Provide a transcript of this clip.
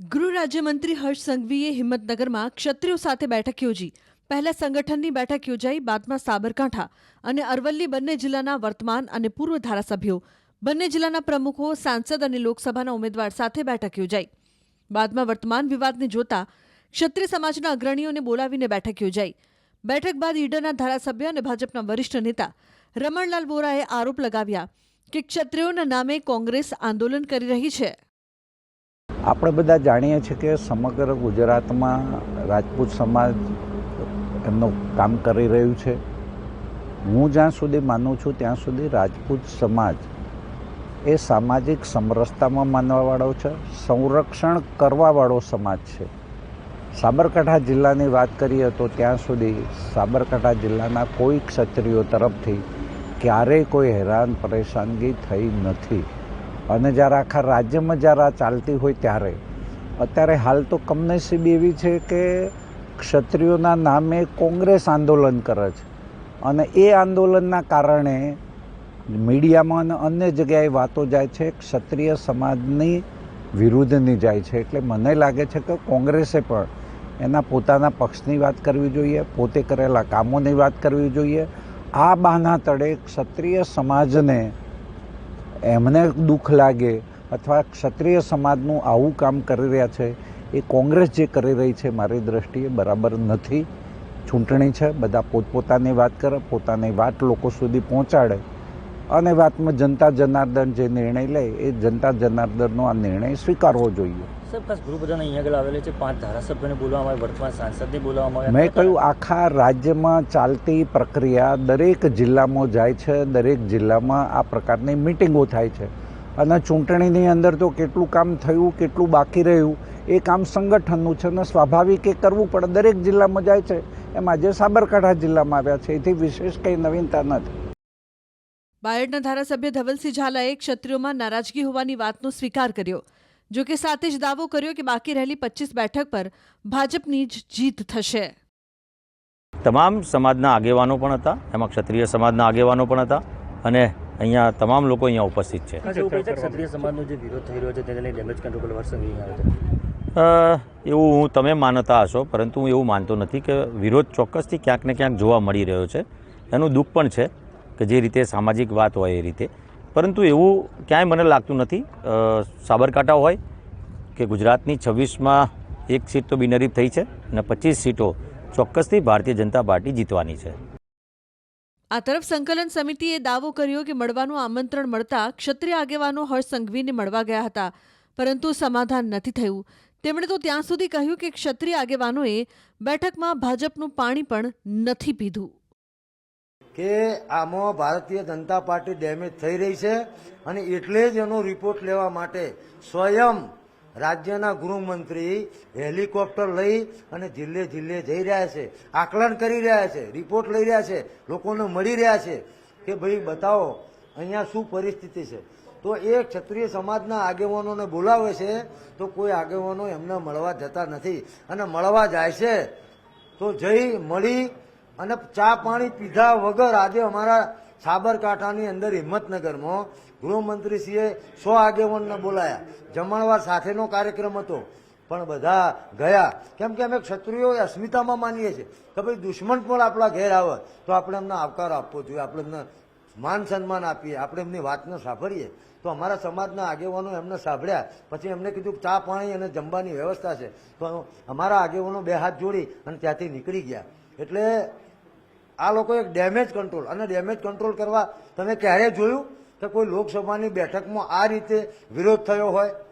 ગૃહ રાજ્યમંત્રી હર્ષ સંઘવીએ હિંમતનગરમાં ક્ષત્રિયો સાથે બેઠક યોજી. પહેલા સંગઠનની બેઠક યોજાઈ, બાદમાં સાબરકાંઠા અને અરવલ્લી બંને જિલ્લાના વર્તમાન અને પૂર્વ ધારાસભ્યો. બંને જિલ્લાના પ્રમુખો, સાંસદ અને લોકસભાના ઉમેદવાર સાથે બેઠક યોજાઈ. બાદમાં વર્તમાન વિવાદને જોતા ક્ષત્રિય સમાજના અગ્રણીઓને બોલાવીને બેઠક યોજાઈ. બેઠક બાદ ઈડરના ધારાસભ્ય અને ભાજપના વરિષ્ઠ નેતા રમણલાલ બોરાએ આરોપ લગાવ્યા કે ક્ષત્રિયોના નામે કોંગ્રેસ આંદોલન કરી રહી છે. આપણે બધા જાણીએ છીએ કે સમગ્ર ગુજરાતમાં રાજપૂત સમાજ એમનું કામ કરી રહ્યું છે. હું જ્યાં સુધી માનું છું ત્યાં સુધી રાજપૂત સમાજ એ સામાજિક સમરસતામાં માનવાવાળો છે, સંરક્ષણ કરવાવાળો સમાજ છે. સાબરકાંઠા જિલ્લાની વાત કરીએ તો ત્યાં સુધી સાબરકાંઠા જિલ્લાના કોઈ ક્ષત્રિયો તરફથી ક્યારેય કોઈ હેરાન, પરેશાનગી થઈ નથી. અને જ્યારે આખા રાજ્યમાં જ્યારે આ ચાલતી હોય ત્યારે, અત્યારે હાલ તો કમનસીબી એવી છે કે ક્ષત્રિયોના નામે કોંગ્રેસ આંદોલન કરે છે. અને એ આંદોલનના કારણે મીડિયામાં અને અન્ય જગ્યાએ વાતો જાય છે, ક્ષત્રિય સમાજની વિરુદ્ધની જાય છે. એટલે મને લાગે છે કે કોંગ્રેસે પણ એના પોતાના પક્ષની વાત કરવી જોઈએ, પોતે કરેલા કામોની વાત કરવી જોઈએ. આ બહાના તળે ક્ષત્રિય સમાજને એમને દુઃખ લાગે અથવા ક્ષત્રિય સમાજનું આવું કામ કરી રહ્યા છે, એ કોંગ્રેસ જે કરી રહી છે, મારી દ્રષ્ટિએ બરાબર નથી. ચૂંટણી છે, બધા પોતપોતાની વાત કરે, પોતાની વાત લોકો સુધી પહોંચાડે. અને વાતમાં જનતા જનાર્દન જે નિર્ણય લે, એ જનતા જનાર્દનનો આ નિર્ણય સ્વીકારવો જોઈએ. સાહેબ ખાસ ગૃહ પ્રધાન અહીંયા આગળ આવેલા છે પાંચ ધારાસભ્યોને બોલાવવામાં આવે વર્તમાન સાંસદને બોલાવવામાં આવે મેં કહ્યું આખા રાજ્યમાં ચાલતી પ્રક્રિયા દરેક જિલ્લામાં જાય છે દરેક જિલ્લામાં આ પ્રકારની મિટિંગો થાય છે. અને ચૂંટણીની અંદર તો કેટલું કામ થયું કેટલું બાકી રહ્યું એ કામ સંગઠનનું છે અને સ્વાભાવિક એ કરવું પડે દરેક જિલ્લામાં જાય છે. એમ આજે સાબરકાંઠા જિલ્લામાં આવ્યા છે એથી વિશેષ કંઈ નવીનતા નથી. બાયડના ધારાસભ્ય ધવલસિંહ ઝાલાએ ક્ષત્રિયોમાં નારાજગી હોવાની વાતનો સ્વીકાર કર્યો. જો કે સાથે જ દાવો કર્યો કે બાકી રહેલી પચીસ બેઠક પર ભાજપની જ જીત થશે તમામ સમાજના આગેવાનો પણ હતા એમાં ક્ષત્રિય સમાજના આગેવાનો પણ હતા અને અહીંયા તમામ લોકો અહીંયા ઉપસ્થિત છે. ક્ષત્રિય સમાજનો જે વિરોધ થઈ રહ્યો છે તેને ડેમેજ કંટ્રોલ એવું હું તમે માનતા હશો પરંતુ હું એવું માનતો નથી કે વિરોધ ચોક્કસથી ક્યાંક ને ક્યાંક જોવા મળી રહ્યો છે. એનું દુઃખ પણ છે કે જે રીતે સામાજિક વાત હોય એ રીતે પરંતુ એવું ક્યાંય મને લાગતું નથી. સાબરકાંઠા હોય કે ગુજરાતની છવ્વીસમાં એક સીટ તો બિનરીફ થઈ છે અને પચીસ સીટો ચોક્કસથી ભારતીય જનતા પાર્ટી જીતવાની છે. આ તરફ સંકલન સમિતિએ દાવો કર્યો કે મળવાનું આમંત્રણ મળતા ક્ષત્રિય આગેવાનો હર્ષ સંઘવીને મળવા ગયા હતા, પરંતુ સમાધાન નથી થયું. તેમણે તો ત્યાં સુધી કહ્યું કે ક્ષત્રિય આગેવાનોએ બેઠકમાં ભાજપનું પાણી પણ નથી પીધું. કે આમાં ભારતીય જનતા પાર્ટી ડેમેજ થઈ રહી છે અને એટલે જ એનો રિપોર્ટ લેવા માટે સ્વયં રાજ્યના ગૃહમંત્રી હેલિકોપ્ટર લઈ અને જિલ્લે જિલ્લે જઈ રહ્યા છે, આકલન કરી રહ્યા છે રિપોર્ટ લઈ રહ્યા છે, લોકોને મળી રહ્યા છે કે ભાઈ બતાવો, અહીંયા શું પરિસ્થિતિ છે? તો એ ક્ષત્રિય સમાજના આગેવાનોને બોલાવે છે, તો કોઈ આગેવાનો એમને મળવા જતા નથી. અને મળવા જાય છે, તો જઈ મળી અને ચા પાણી પીધા વગર આજે અમારા સાબરકાંઠાની અંદર હિંમતનગરમાં ગૃહમંત્રીશ્રીએ સો આગેવાનને બોલાયા. જમણવાર સાથેનો કાર્યક્રમ હતો. પણ બધા ગયા. કેમ કે અમે ક્ષત્રિયો અસ્મિતામાં માનીએ છીએ કે ભાઈ દુશ્મન પણ આપણા ઘેર આવે તો આપણે એમને આવકાર આપવો જોઈએ. આપણે એમને માન સન્માન આપીએ. આપણે એમની વાતને સાંભળીએ. તો અમારા સમાજના આગેવાનો એમને સાંભળ્યા. પછી એમને કીધું ચા પાણી અને જમવાની વ્યવસ્થા છે. તો અમારા આગેવાનો બે હાથ જોડી અને ત્યાંથી નીકળી ગયા. એટલે આ લોકો એક ડેમેજ કંટ્રોલ અને ડેમેજ કંટ્રોલ કરવા તમે ક્યારે જોયું કે કોઈ લોકસભાની બેઠકમાં આ રીતે વિરોધ થયો હોય?